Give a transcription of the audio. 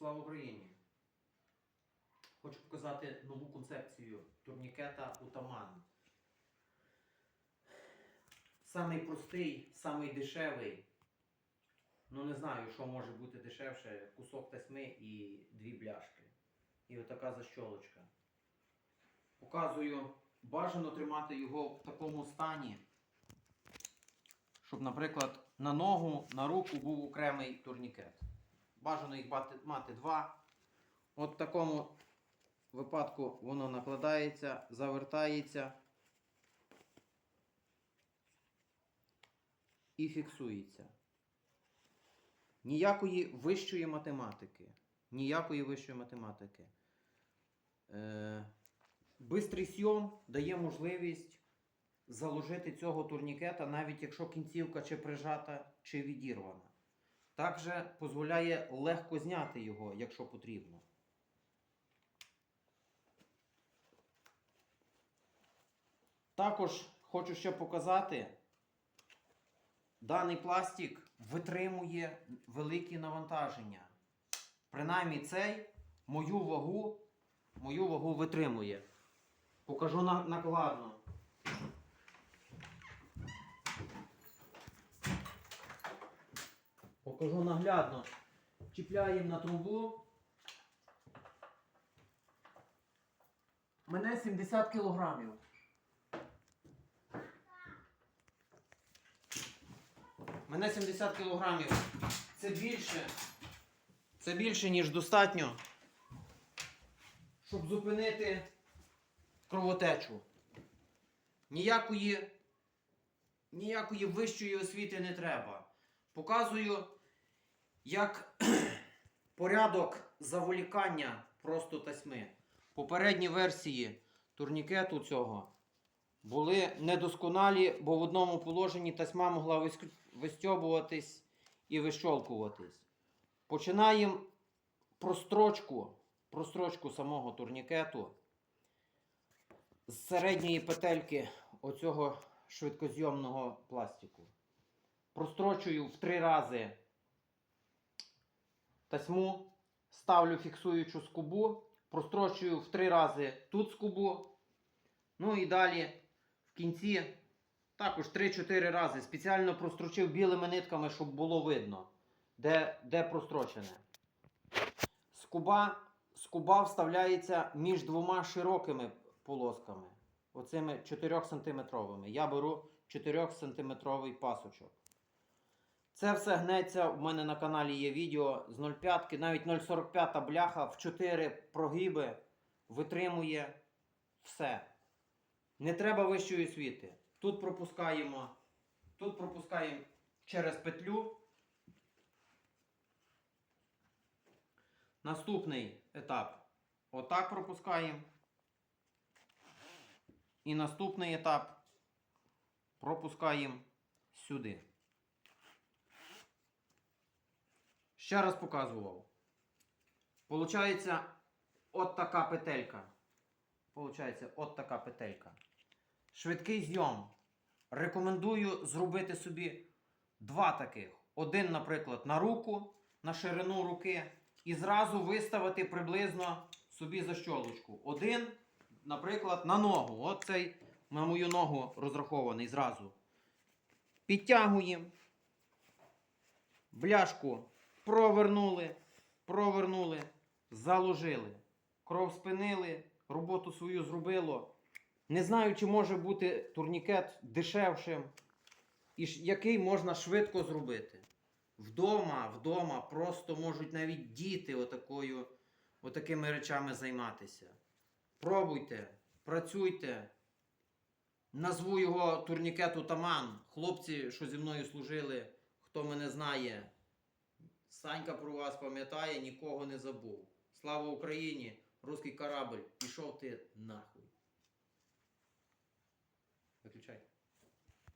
Слава Україні! Хочу показати нову концепцію турнікета Утаман. Самий простий, самий дешевий. Ну не знаю, що може бути дешевше. Кусок тесьми і дві бляшки. І отака защолочка. Показую, бажано тримати його в такому стані, щоб, наприклад, на ногу, на руку був окремий турнікет. Бажано їх мати, два. От в такому випадку воно накладається, завертається і фіксується. Ніякої вищої математики. Ніякої вищої математики. Е, бистрий сйом дає можливість заложити цього турнікета, навіть якщо кінцівка чи прижата, чи відірвана. Також дозволяє легко зняти його, якщо потрібно. Також хочу ще показати, даний пластик витримує великі навантаження. Принаймні цей мою вагу, мою вагу витримує. Покажу на- накладно. Покажу наглядно. Чіпляємо на трубу. Мене 70 кілограмів. Мене 70 кілограмів. Це більше. Це більше, ніж достатньо. Щоб зупинити кровотечу. Ніякої, ніякої вищої освіти не треба. Показую, як порядок заволікання просто тасьми. Попередні версії турнікету цього були недосконалі, бо в одному положенні тасьма могла вистьобуватись і вищолкуватись. Починаємо прострочку, прострочку самого турнікету з середньої петельки оцього швидкозйомного пластику. Прострочую в три рази тасьму, ставлю фіксуючу скобу, прострочую в три рази тут скобу. Ну і далі в кінці також 3-4 рази спеціально прострочив білими нитками, щоб було видно, де, де прострочене. Скуба, скуба вставляється між двома широкими полосками. Оцими 4 сантиметровими. Я беру 4 сантиметровий пасочок. Це все гнеться. У мене на каналі є відео з 0,5, навіть 0,45 бляха в 4 прогиби витримує все. Не треба вищої освіти. Тут пропускаємо, тут пропускаємо через петлю. Наступний етап. Отак пропускаємо. І наступний етап пропускаємо сюди. Ще раз показував. Получається от така петелька. Получається от така петелька. Швидкий зйом. Рекомендую зробити собі два таких. Один, наприклад, на руку, на ширину руки. І зразу виставити приблизно собі защолочку. Один, наприклад, на ногу. От цей на мою ногу розрахований зразу. Підтягуємо. Бляшку провернули, провернули, заложили. Кров спинили, роботу свою зробило. Не знаю, чи може бути турнікет дешевшим, і який можна швидко зробити. Вдома, вдома просто можуть навіть діти отакою, отакими речами займатися. Пробуйте, працюйте. Назву його турнікет Таман. Хлопці, що зі мною служили, хто мене знає. Санька про вас пам'ятає, нікого не забув. Слава Україні! Руський корабль, пішов ти нахуй. Виключай.